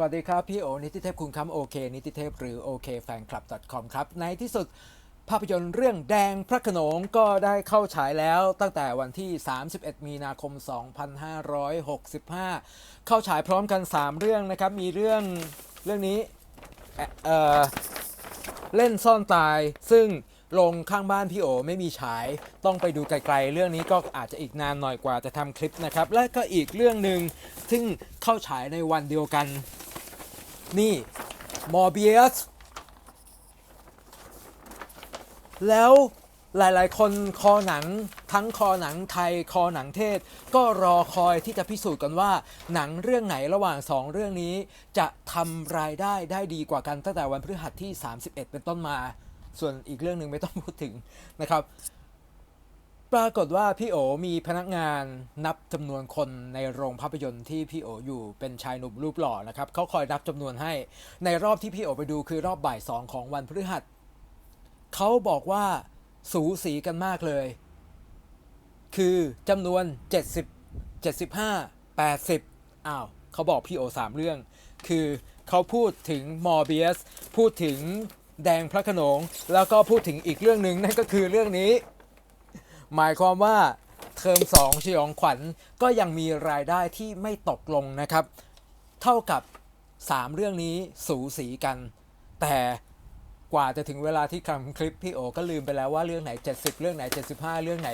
สวัสดีครับ พี่โอนิติเทพคุณคำโอเคนิติเทพหรือโอเคแฟนคลับ .com ครับ ในที่สุดภาพยนตร์เรื่องแดงพระโขนงก็ได้เข้าฉายแล้วตั้งแต่วันที่ 31 มีนาคม 2565 เข้าฉายพร้อมกัน 3 เรื่องนะครับ มีเรื่องเรื่องนี้เเเล่นซ่อนตายซึ่งลงข้างบ้านพี่โอไม่มีฉายต้องไปดูไกลๆ เรื่องนี้ก็อาจจะอีกนานหน่อยกว่าจะทำคลิปนะครับ และก็อีกเรื่องหนึ่งซึ่งเข้าฉายในวันเดียวกัน นี่มอร์เบียสแล้วหลายๆ คนคอหนังทั้งคอหนังไทยคอหนังเทศ ก็รอคอยที่จะพิสูจน์กันว่า หนังเรื่องไหนระหว่าง 2 เรื่องนี้ จะทำรายได้ได้ดีกว่ากันตั้งแต่วันพฤหัสที่ 31 เป็นต้นมา ส่วนอีกเรื่องหนึ่งไม่ต้องพูดถึงนะครับ ปรากฏว่าพี่โอมีพนักงานนับจำนวนคนในโรงภาพยนตร์ที่พี่โออยู่เป็นชายหนุ่มรูปหล่อนะครับเขาคอยนับจำนวนให้ ในรอบที่พี่โอไปดูคือรอบบ่ายสองของวันพฤหัสเขาบอกว่าสูสีกันมากเลย คือจำนวน 70 75 80อ้าวเขาบอกพี่โอสามเรื่อง คือเขาพูดถึงมอร์เบียสพูดถึงแดงพระขนง แล้วก็พูดถึงอีกเรื่องหนึ่งนั่นก็คือเรื่องนี้ หมายความว่าเทอม2สยองขวัญก็ยังมีรายได้ที่ไม่ตกลงนะครับ เท่ากับ 3 เรื่องนี้สูสีกัน แต่กว่าจะถึงเวลาที่ทำคลิปพี่โอก็ลืมไปแล้วว่าเรื่องไหน 70 เรื่องไหน 75 เรื่องไหน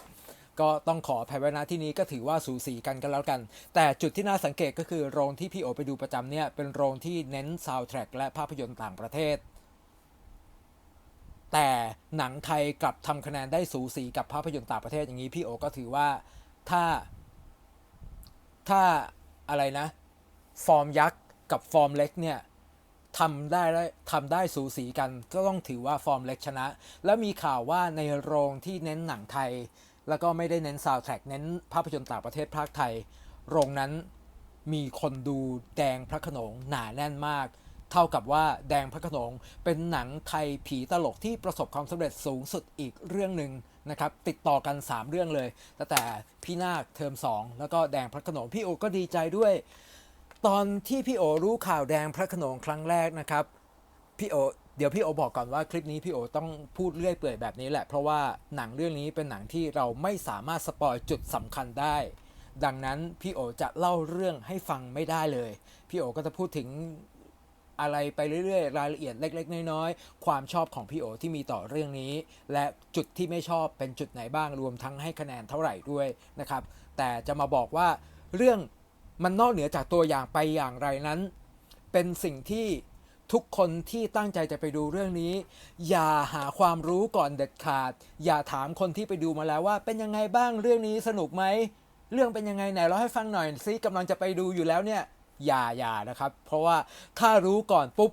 80 ก็ต้องขอภัยไว้นะที่นี้ก็ถือว่าสูสีกันกันแล้วกัน แต่จุดที่น่าสังเกตก็คือโรงที่พี่โอไปดูประจำเนี่ยเป็นโรงที่เน้นซาวด์แทร็กและภาพยนตร์ต่างประเทศ แต่หนังไทยกลับทำคะแนนได้สูสีกับภาพยนตร์ต่างประเทศอย่างนี้พี่โอก็ถือว่าถ้าถ้าอะไรนะ ฟอร์มยักษ์กับฟอร์มเล็กเนี่ยทำได้ทำได้สูสีกัน ก็ต้องถือว่าฟอร์มเล็กชนะ แล้วมีข่าวว่าในโรงที่เน้นหนังไทย แล้วก็ไม่ได้เน้นซาวด์แทร็กเน้นภาพยนตร์ต่างประเทศภาคไทย โรงนั้นมีคนดูแดงพระขนงหนาแน่นมาก เท่ากับว่าแดงพระขนงเป็นหนังไทยผีตลกที่ประสบความสำเร็จสูงสุดอีกเรื่องหนึ่งนะครับติดต่อกัน 3 เรื่องเลยตั้งแต่พี่นาคเทอม 2 แล้วก็แดงพระขนงพี่โอก็ดีใจด้วย ตอนที่พี่โอรู้ข่าวแดงพระขนงครั้งแรกนะครับพี่โอเดี๋ยวพี่โอบอกก่อนว่าคลิปนี้พี่โอต้องพูดเรื่อยเปื่อยแบบนี้แหละ เพราะว่าหนังเรื่องนี้เป็นหนังที่เราไม่สามารถสปอยจุดสำคัญได้ ดังนั้นพี่โอจะเล่าเรื่องให้ฟังไม่ได้เลย พี่โอก็จะพูดถึง อะไรไปเรื่อยๆ รายละเอียดเล็ก ๆ น้อยๆ ความชอบของพี่โอที่มีต่อเรื่องนี้ และจุดที่ไม่ชอบเป็นจุดไหนบ้างรวมทั้งให้คะแนนเท่าไหร่ด้วยนะครับ แต่จะมาบอกว่าเรื่องมันนอกเหนือจากตัวอย่างไปอย่างไรนั้น เป็นสิ่งที่ทุกคนที่ตั้งใจจะไปดูเรื่องนี้ อย่าหาความรู้ก่อนเด็ดขาด อย่าถามคนที่ไปดูมาแล้วว่า เป็นยังไงบ้างเรื่องนี้สนุกไหมเรื่องเป็นยังไงไหนเราให้ฟังหน่อยซิกำลังจะไปดูอยู่แล้วเนี่ย อย่าอย่านะครับ เพราะว่าถ้ารู้ก่อนปุ๊บ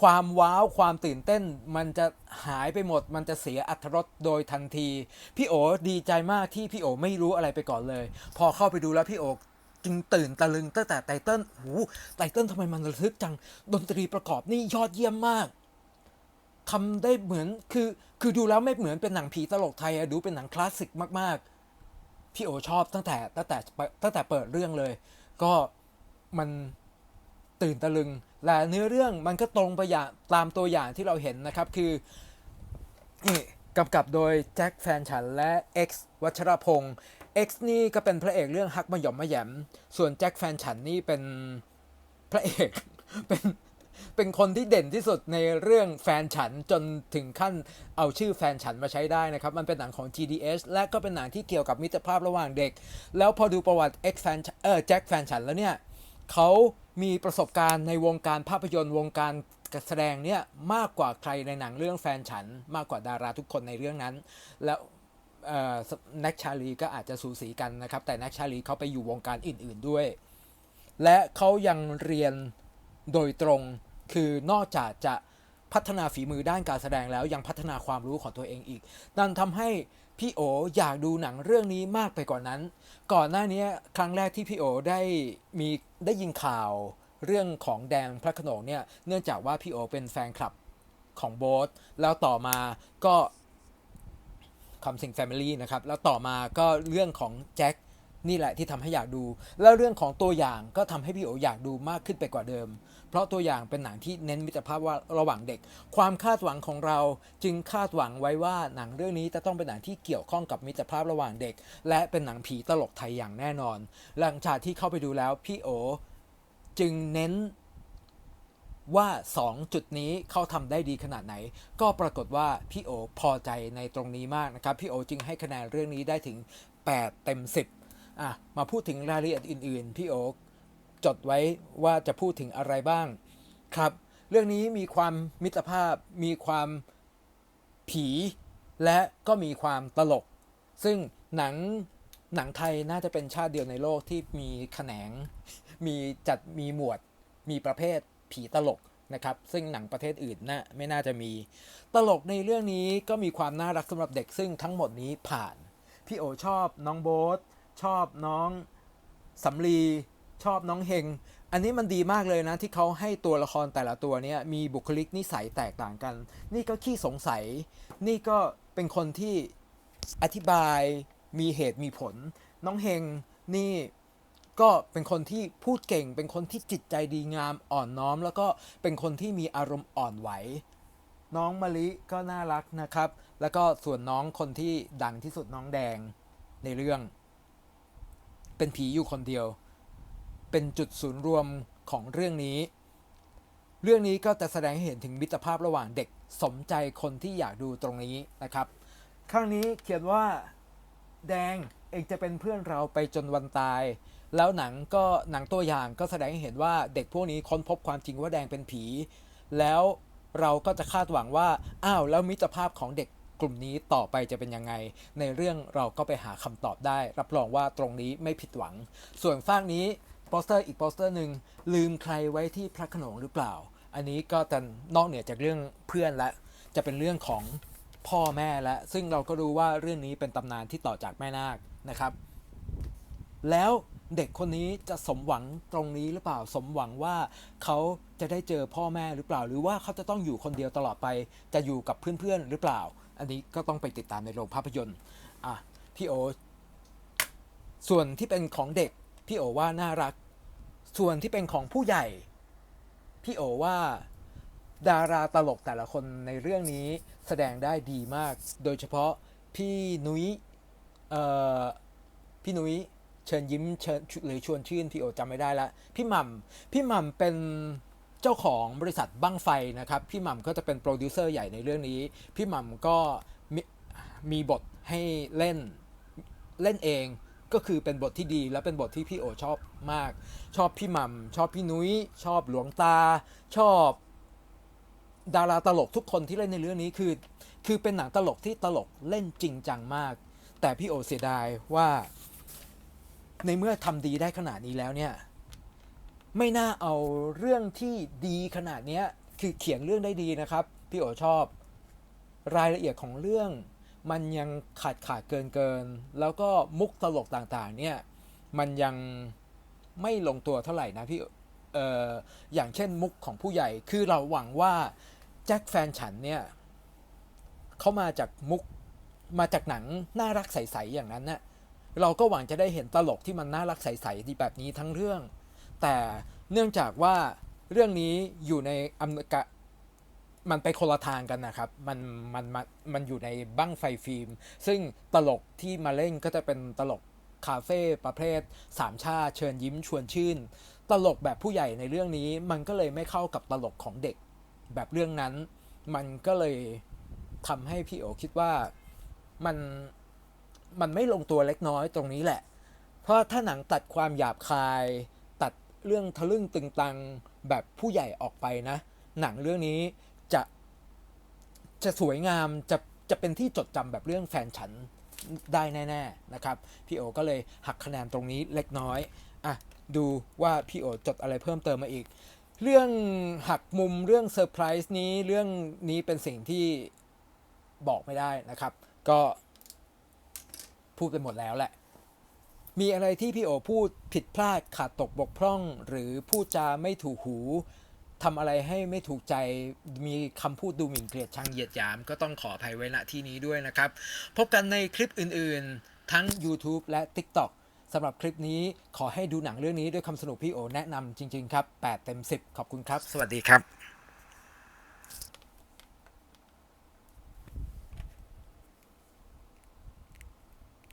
ความว้าวความตื่นเต้น มันจะหายไปหมด มันจะเสียอัตรสโดยทันที พี่โอดีใจมากที่พี่โอไม่รู้อะไรไปก่อนเลย พอเข้าไปดูแล้วพี่โอจึงตื่นตะลึงตั้งแต่ไตเติ้ลหูไตเติ้ลทำไมมันระทึกจัง ดนตรีประกอบนี่ยอดเยี่ยมมากทำได้เหมือนคือคือดูแล้วไม่เหมือนเป็นหนังผีตลกไทยอะดูเป็นหนังคลาสสิกมาก ๆ พี่โอชอบตั้งแต่ตั้งแต่ตั้งแต่เปิดเรื่องเลย ก็ มันตื่นตะลึง และเนื้อเรื่องมันก็ตรงไปอย่างตามตัวอย่างที่เราเห็นนะครับคือนี่กำกับโดยแจ็คแฟนฉันและ X วัชรพงศ์ X นี่ก็เป็นพระเอกเรื่องฮักมาหย่อมมาแยม ส่วนแจ็คแฟนฉันนี่เป็นพระเอกเป็นเป็นคนที่เด่นที่สุดในเรื่องแฟนฉันจนถึงขั้นเอาชื่อแฟนฉันมาใช้ได้นะครับ มันเป็นหนังของ GDS และก็เป็นหนังที่เกี่ยวกับมิตรภาพระหว่างเด็ก แล้วพอดูประวัติ X แฟนเออแจ็คแฟนฉันแล้วเนี่ย เขามีประสบการณ์ในวงการภาพยนตร์วงการการแสดงเนี่ยมากกว่าใครในหนังเรื่องแฟนฉัน มากกว่าดาราทุกคนในเรื่องนั้น แล้วแน็กชาลีก็อาจจะสูสีกันนะครับ แต่แน็กชาลีเขาไปอยู่วงการอื่น ๆด้วย และเขายังเรียนโดยตรงคือนอกจากจะพัฒนาฝีมือด้านการแสดงแล้วยังพัฒนาความรู้ของตัวเองอีก นั่นทำให้ พี่โออยากดูหนังเรื่องนี้มากไปกว่านนั้น ก่อนหน้านี้ครั้งแรกที่พี่โอได้มีได้ยินข่าวเรื่องของแดงพระโขนงเนี่ยเนื่องจากว่าพี่โอเป็นแฟนคลับของโบ๊ทแล้วต่อมาก็คำสิงแฟมิลี่นะครับแล้วต่อมาก็เรื่องของแจ็คนี่แหละที่ทำให้อยากดู แล้วเรื่องของตัวอย่างก็ทำให้พี่โออยากดูมากขึ้นไปกว่าเดิม เพราะตัวอย่างเป็นหนังที่เน้นมิตรภาพว่าระหว่างเด็ก ความคาดหวังของเราจึงคาดหวังไว้ว่าหนังเรื่องนี้จะต้องเป็นหนังที่เกี่ยวข้องกับมิตรภาพระหว่างเด็ก และเป็นหนังผีตลกไทยอย่างแน่นอน หลังจากที่เข้าไปดูแล้วพี่โอจึงเน้นว่า 2 จุดนี้เขาทำได้ดีขนาดไหน ก็ปรากฏว่าพี่โอพอใจในตรงนี้มากนะครับ พี่โอจึงให้คะแนนเรื่องนี้ได้ถึง 8 เต็ม 10อะมาพูดถึงรายละเอียดอื่น ๆ พี่โอ จดไว้ว่าจะพูดถึงอะไรบ้างครับ เรื่องนี้มีความมิตรภาพ มีความผี และก็มีความตลก ซึ่งหนังหนังไทยน่าจะเป็นชาติเดียวในโลกที่มีแขนง มีจัดมีหมวด มีประเภทผีตลกนะครับ ซึ่งหนังประเทศอื่นน่าไม่น่าจะมี ตลกในเรื่องนี้ก็มีความน่ารักสำหรับเด็กซึ่งทั้งหมดนี้ผ่าน พี่โอชอบน้องโบ๊ทชอบน้องสำลี ชอบน้องเฮง อันนี้มันดีมากเลยนะ ที่เขาให้ตัวละครแต่ละตัวเนี้ยมีบุคลิกนิสัยแตกต่างกัน นี่ก็ขี้สงสัย นี่ก็เป็นคนที่อธิบายมีเหตุมีผล น้องเฮงนี่ก็เป็นคนที่พูดเก่ง เป็นคนที่จิตใจดีงามอ่อนน้อม แล้วก็เป็นคนที่มีอารมณ์อ่อนไหว น้องมะลิก็น่ารักนะครับ แล้วก็ส่วนน้องคนที่ดังที่สุดน้องแดงในเรื่อง เป็นผีอยู่คนเดียว เป็นจุดศูนย์รวมของเรื่องนี้ เรื่องนี้ก็จะแสดงให้เห็นถึงมิตรภาพระหว่างเด็กสมใจคนที่อยากดูตรงนี้นะครับ ข้างนี้เขียนว่าแดงเองจะเป็นเพื่อนเราไปจนวันตาย แล้วหนังก็หนังตัวอย่างก็แสดงให้เห็นว่าเด็กพวกนี้ค้นพบความจริงว่าแดงเป็นผี แล้วเราก็จะคาดหวังว่าอ้าวแล้วมิตรภาพของเด็กกลุ่มนี้ต่อไปจะเป็นยังไง ในเรื่องเราก็ไปหาคำตอบได้ รับรองว่าตรงนี้ไม่ผิดหวัง ส่วนฝากนี้ โปสเตอร์อีกโปสเตอร์หนึ่งลืมใครไว้ที่พระขนงหรือเปล่า อันนี้ก็จะนอกเหนือจากเรื่องเพื่อนและจะเป็นเรื่องของพ่อแม่และ ซึ่งเราก็รู้ว่าเรื่องนี้เป็นตำนานที่ต่อจากแม่นาคนะครับ แล้วเด็กคนนี้จะสมหวังตรงนี้หรือเปล่าสมหวังว่าเขาจะได้เจอพ่อแม่หรือเปล่า หรือว่าเขาจะต้องอยู่คนเดียวตลอดไป จะอยู่กับเพื่อนๆหรือเปล่า อันนี้ก็ต้องไปติดตามในโรงภาพยนตร์อะพี่โอส่วนที่เป็นของเด็ก พี่โอว่าน่ารัก ส่วนที่เป็นของผู้ใหญ่ พี่โอว่า ดาราตลกแต่ละคนในเรื่องนี้แสดงได้ดีมาก โดยเฉพาะพี่นุ้ยเอ่อพี่นุ้ยเชิญยิ้มเชิญหรือชวนชื่นพี่โอจำไม่ได้ละพี่หม่ำพี่หม่ำเป็นเจ้าของบริษัทบั้งไฟนะครับ พี่หม่ำก็จะเป็นโปรดิวเซอร์ใหญ่ในเรื่องนี้ พี่หม่ำก็มีมีบทให้เล่นเล่นเอง ก็คือเป็นบทที่ดีและเป็นบทที่พี่โอชอบมาก ชอบพี่หม่ำชอบพี่นุ้ย ชอบหลวงตา ชอบ ดาราตลกทุกคนที่เล่นในเรื่องนี้คือ คือเป็นหนังตลกที่ตลกเล่นจริงจังมาก แต่พี่โอเสียดายว่า ในเมื่อทำดีได้ขนาดนี้แล้วเนี่ย ไม่น่าเอาเรื่องที่ดีขนาดนี้คือเขียนเรื่องได้ดีนะครับ พี่โอชอบ รายละเอียดของเรื่อง มันยังขาดขาดเกินเกิน แล้วก็มุกตลกต่างๆ เนี่ย มันยังไม่ลงตัวเท่าไหร่นะพี่ เอออย่างเช่นมุกของผู้ใหญ่ คือเราหวังว่าแจ็คแฟนฉันเนี่ยเขามาจากมุก มาจากหนังน่ารักใสๆอย่างนั้นน่ะเราก็หวังจะได้เห็นตลกที่มันน่ารักใสๆดีแบบนี้ทั้งเรื่อง แต่เนื่องจากว่าเรื่องนี้อยู่ในอเมันไปคนละทางกันนะครับ มันมันมันมันอยู่ในบั้งไฟฟิล์ม ซึ่งตลกที่มาเล่นก็จะเป็นตลกคาเฟ่ประเภทสามชาติเชิญยิ้มชวนชื่น ตลกแบบผู้ใหญ่ในเรื่องนี้ มันก็เลยไม่เข้ากับตลกของเด็ก แบบเรื่องนั้น มันก็เลยทำให้พี่โอคิดว่ามันมันไม่ลงตัวเล็กน้อยตรงนี้แหละ เพราะถ้าหนังตัดความหยาบคาย ตัดเรื่องทะลึ่งตึงตังแบบผู้ใหญ่ออกไปนะ หนังเรื่องนี้ จะสวยงามจะจะเป็นที่จดจำแบบเรื่องแฟนฉันได้แน่ๆนะครับ พี่โอก็เลยหักคะแนนตรงนี้เล็กน้อยอะดูว่าพี่โอจดอะไรเพิ่มเติมมาอีก เรื่องหักมุมเรื่องเซอร์ไพรส์นี้เรื่องนี้เป็นสิ่งที่บอกไม่ได้นะครับ ก็พูดไปหมดแล้วแหละ มีอะไรที่พี่โอพูดผิดพลาดขาดตกบกพร่อง หรือพูดจาไม่ถูกหู ทำอะไรให้ไม่ถูกใจมีคำพูดดูหมิ่นเกลียดชังเหยียดหยาม ก็ต้องขออภัยไว้ณที่นี้ด้วยนะครับ พบกันในคลิปอื่นๆ ทั้ง YouTube และ TikTok สำหรับคลิปนี้ขอให้ดูหนังเรื่องนี้ด้วยคำสนุกพี่โอแนะนำจริง ๆ ครับ 8 เต็ม 10 ขอบคุณครับ สวัสดีครับ